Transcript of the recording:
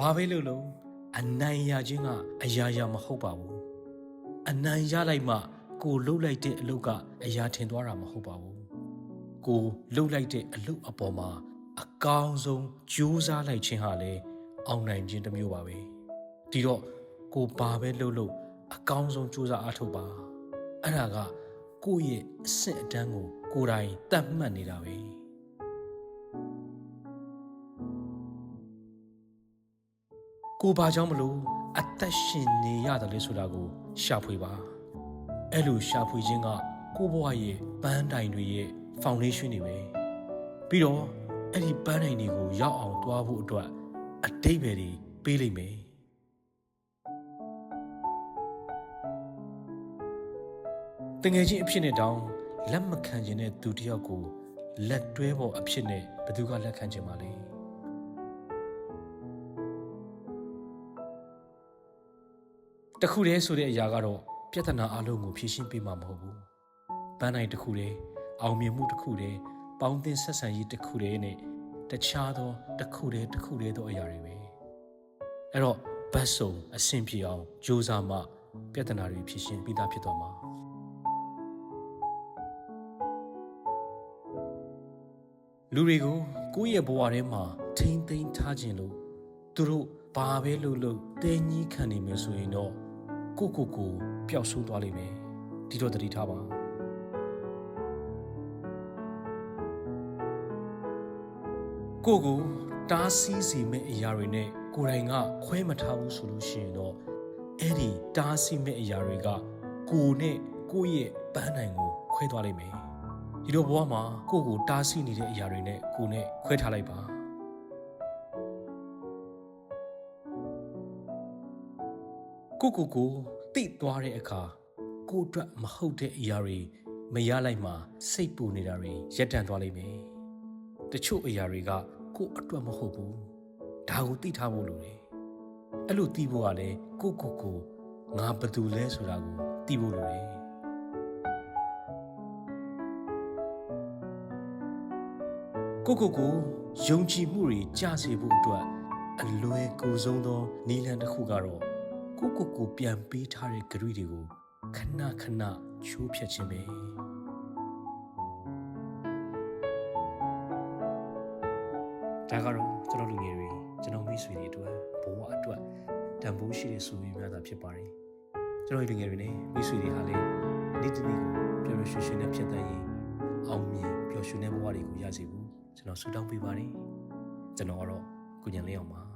ဘာပဲလို့လို့အနိုင်ရခြင်းကအရာရာမဟုတ်ပါဘူးအနိုင်ရလိုက်မှ ကိုလှုပ်လိုက်တဲ့အလုပ်ကအရာထင်သွားတာမဟုတ်ပါဘူးကိုလှုပ်လိုက်တဲ့အလုပ်အပေါ်မှာအကောင်းဆုံးကြိုးစားလိုက်ခြင်းဟာလေအောင်နိုင်ခြင်းတစ်မျိုးပါပဲဒီတော့ကိုဘာပဲလှုပ်လို့အကောင်းဆုံးကြိုးစားအားထုတ်ပါအဲ့ဒါကကိုယ့်ရဲ့အဆင့်အတန်းကိုကိုယ်တိုင်တတ်မှတ်နေတာပဲ ကိုဘာကြောင့်မလို့အသက်ရှင်နေရတယ်လဲဆိုတာကို ရှာဖွေပါအဲ့လိုရှာဖွေခြင်းကကိုဘဝရဲ့ပန်းတိုင်တွေရဲ့ foundation တွေပဲပြီးတော့အဲ့ဒီပန်းတိုင်တွေကိုရောက်အောင်တွားဖို့အတွက်အတိတ်ပဲတွေပေးလိမ့်မယ်တငယ်ချင်းအဖြစ်နဲ့တောင်းလက်မခံခြင်းတဲ့သူတစ်ယောက်ကိုလက်တွဲပေါ်အဖြစ်နဲ့ဘယ်သူကလက်ခံခြင်းမလဲ တခုတည်းဆိုတဲ့အရာကတော့ပြဿနာအလုံးကိုဖြေရှင်းပေးမှာမဟုတ်ဘူး။ပန်းနိုင်တစ်ခုတည်းအောင်မြင်မှုတစ်ခုတည်းပေါင်းသင်းဆက်ဆံရေးတစ်ခုတည်းနဲ့တခြားသောတစ်ခုတည်းတစ်ခုတည်းသောအရာတွေပဲ။အဲ့တော့ဘတ်စုံအဆင်ပြေအောင်ကြိုးစားမှပြဿနာတွေဖြေရှင်းပြီးသားဖြစ်သွားမှာ။လူတွေကိုကိုယ့်ရဲ့ဘဝထဲမှာထိမ့်သိမ်းထားခြင်းလို့သူတို့ဘာပဲလုပ်လို့တင်းကြီးခံနေမျိုးဆိုရင်တော့ ကိုကိုကိုပျောက်ဆုံးသွားလိမ့်မယ်ဒီတော့တတိထားပါကိုကိုတားဆီးစီမဲ့အရာတွေနဲ့ကိုယ်တိုင်ကခွဲမထားဘူးဆိုလို့ရှိရင်တော့အဲ့ဒီတားဆီးမဲ့အရာတွေကကိုနဲ့ကိုယ့်ရဲ့ပန်းနိုင်ကိုခွဲသွားလိမ့်မယ်ဒီတော့ဘဝမှာကိုကိုတားဆီးနေတဲ့အရာတွေနဲ့ကိုနဲ့ခွဲထားလိုက်ပါ ကိုကိုကိုတိတ်သွားတဲ့အခါကိုအတွက်မဟုတ်တဲ့အရာတွေမရလိုက်မှစိတ်ပူနေတာတွေရပ်တန့်သွားလိမ့်မယ်တချို့အရာတွေကကိုအတွက်မဟုတ်ဘူးဒါကိုသိထားဖို့လိုတယ်အဲ့လိုသိဖို့ကလည်းကိုကိုကိုငါဘယ်သူလဲဆိုတာကိုသိဖို့လိုတယ်ကိုကိုကိုယုံကြည်မှုတွေကြစေဖို့အတွက်အလွယ်ကူဆုံးသောနည်းလမ်းတစ်ခုကတော့ ကိုကိုကိုပြန်ပေးထားတဲ့ဂရုတွေကိုခဏခဏချိုးဖျက်ခြင်းပဲဒါကတော့ကျွန်တော်လူငယ်တွေကျွန်တော်မိတ်ဆွေတွေအတွက်ဘဝအတွက်တန်ဖိုးရှိတဲ့ဆိုပြီးများတာဖြစ်ပါတယ်ကျွန်တော်လူငယ်တွေနဲ့မိတ်ဆွေတွေဟာလည်းနေ့တစ်နေ့ကိုပျော်ပျော်ရွှင်ရွှင်နဲ့ဖြစ်တတ်ရင်အောင်မြင်ပျော်ရွှင်တဲ့ဘဝတွေကိုရစေဖို့ကျွန်တော်ဆုတောင်းပေးပါတယ်ကျွန်တော်ကတော့ကိုညံလေးအောင်ပါ